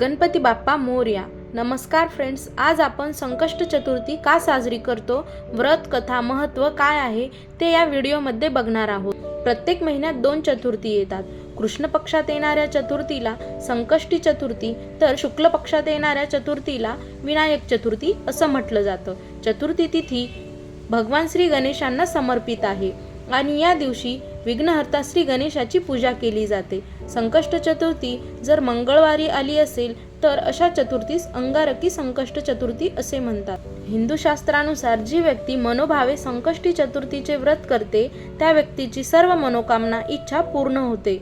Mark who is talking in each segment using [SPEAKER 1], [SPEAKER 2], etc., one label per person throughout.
[SPEAKER 1] गणपती बाप्पा मोर्या. नमस्कार फ्रेंड्स आज आपण संकष्ट चतुर्थी का साजरी करतो? व्रत कथा महत्त्व काय आहे? ते या व्हिडिओमध्ये बघणार आहोत. प्रत्येक महिन्यात दोन चतुर्थी येतात. कृष्ण पक्षात येणाऱ्या चतुर्थीला संकष्टी चतुर्थी तर शुक्ल पक्षात येणाऱ्या चतुर्थीला विनायक चतुर्थी असं म्हटलं जातं. चतुर्थी तिथी भगवान श्री गणेशांना समर्पित आहे. आणि या दिवशी विघ्नहर्ता श्री गणेशाची पूजा केली जाते. संकष्ट चतुर्थी जर मंगळवारी आली असेल तर अशा चतुर्थीस अंगारकी संकष्ट चतुर्थी असे म्हणतात. हिंदू शास्त्रानुसार जी व्यक्ती मनोभावे संकष्टी चतुर्थीचे व्रत करते त्या व्यक्तीची सर्व मनोकामना इच्छा पूर्ण होते.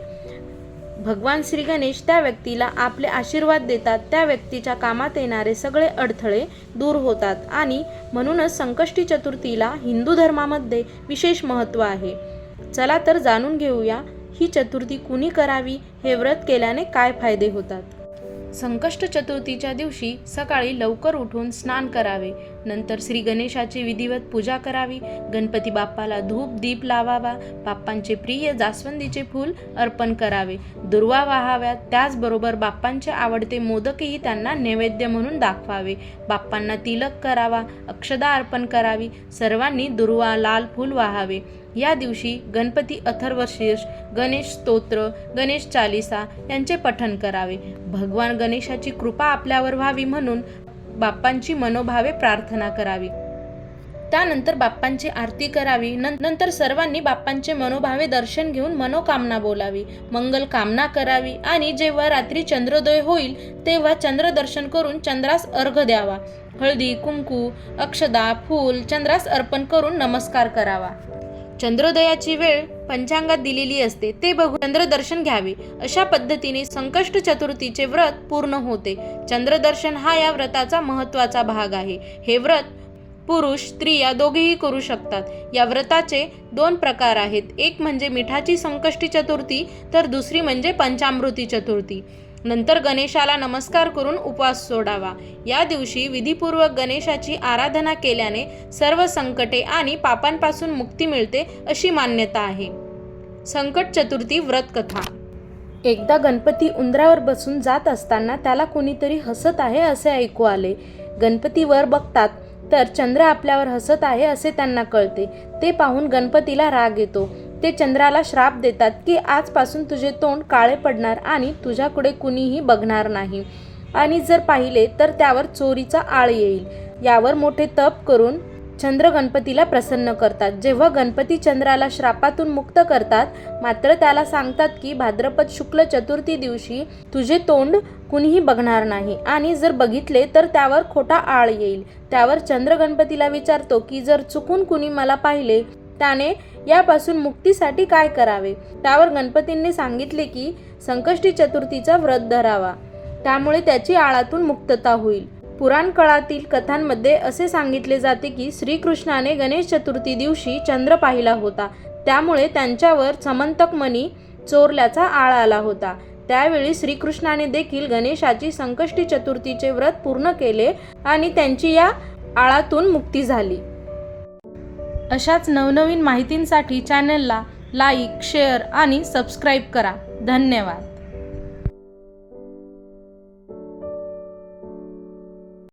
[SPEAKER 1] भगवान श्री गणेश त्या व्यक्तीला आपले आशीर्वाद देतात त्या व्यक्तीच्या कामात येणारे सगळे अडथळे दूर होतात आणि म्हणूनच संकष्टी चतुर्थीला हिंदू धर्मामध्ये विशेष महत्त्व आहे. चला तर जाणून घेऊया ही चतुर्थी कुणी करावी हे व्रत केल्याने काय फायदे होतात. संकष्ट चतुर्थीच्या दिवशी सकाळी लवकर उठून स्नान करावे. नंतर श्री गणेशाची विधिवत पूजा करावी गणपती बाप्पाला धूप दीप लावावा बाप्पांचे प्रिय जास्वंदीचे फूल अर्पण करावे. दुर्वा वाहाव्यात त्याचबरोबर बाप्पांचे आवडते मोदकही त्यांना नैवेद्य म्हणून दाखवावे. बाप्पांना तिलक करावा अक्षदा अर्पण करावी सर्वांनी दुर्वा लाल फूल वाहावे. या दिवशी गणपती अथर्वशीर्ष गणेश स्तोत्र गणेश चालिसा यांचे पठण करावे. भगवान गणेशाची कृपा आपल्यावर व्हावी म्हणून बाप्पांची मनोभावे प्रार्थना करावी. त्यानंतर बाप्पांची आरती करावी. नंतर सर्वांनी बाप्पांचे मनोभावे दर्शन घेऊन मनोकामना बोलावी. मंगल कामना करावी आणि जेव्हा रात्री चंद्रोदय होईल तेव्हा चंद्रदर्शन करून चंद्रास अर्घ द्यावा. हळदी कुंकू अक्षदा फूल चंद्रास अर्पण करून नमस्कार करावा. चंद्रोदयाची वेळ पंचांगात दिलेली असते. ते बघून चंद्रदर्शन घ्यावे. अशा पद्धतीने संकष्ट चतुर्थीचे व्रत पूर्ण होते. चंद्रदर्शन हा या व्रताचा महत्त्वाचा भाग आहे. हे व्रत पुरुष स्त्रिया दोघेही करू शकतात. या व्रताचे दोन प्रकार आहेत. एक म्हणजे मिठाची संकष्टी चतुर्थी तर दुसरी म्हणजे पंचामृती चतुर्थी. नंतर गणेशाला नमस्कार करून उपवास सोडावा. या दिवशी विधीपूर्वक गणेशाची आराधना केल्याने सर्व संकटे आणि पापांपासून मुक्ती मिळते अशी मान्यता आहे. संकट चतुर्थी व्रत कथा एकदा गणपती उंदरावर बसून जात असताना त्याला कोणीतरी हसत आहे असे ऐकू आले. गणपती वर बघतात तर चंद्र आपल्यावर हसत आहे असे त्यांना कळते. ते पाहून गणपतीला राग येतो. ते चंद्राला श्राप देतात की आजपासून तुझे तोंड काळे पडणार आणि तुझ्याकडे कुणीही बघणार नाही. आणि जर पाहिले तर त्यावर चोरीचा आळ येईल. यावर मोठे तप करून चंद्र गणपतीला प्रसन्न करतात. जेव्हा गणपती चंद्राला श्रापातून मुक्त करतात मात्र त्याला सांगतात की भाद्रपद शुक्ल चतुर्थी दिवशी तुझे तोंड कुणीही बघणार नाही. आणि जर बघितले तर त्यावर खोटा आळ येईल. त्यावर चंद्र गणपतीला विचारतो की जर चुकून कुणी मला पाहिले त्याने यापासून मुक्तीसाठी काय करावे? त्यावर गणपतींनी सांगितले की संकष्टी चतुर्थीचा व्रत धरावा. त्यामुळे त्याची आळातून मुक्तता होईल. पुराण काळातील कथांमध्ये असे सांगितले जाते की श्रीकृष्णाने गणेश चतुर्थी दिवशी चंद्र पाहिला होता. त्यामुळे त्यांच्यावर समंतक मणी चोरल्याचा आळ आला होता. त्यावेळी श्रीकृष्णाने देखील गणेशाची संकष्टी चतुर्थीचे व्रत पूर्ण केले आणि त्यांची या आळातून मुक्ती झाली. अशाच नवनवीन माहितींसाठी चॅनलला लाईक शेअर आणि सबस्क्राईब करा. धन्यवाद.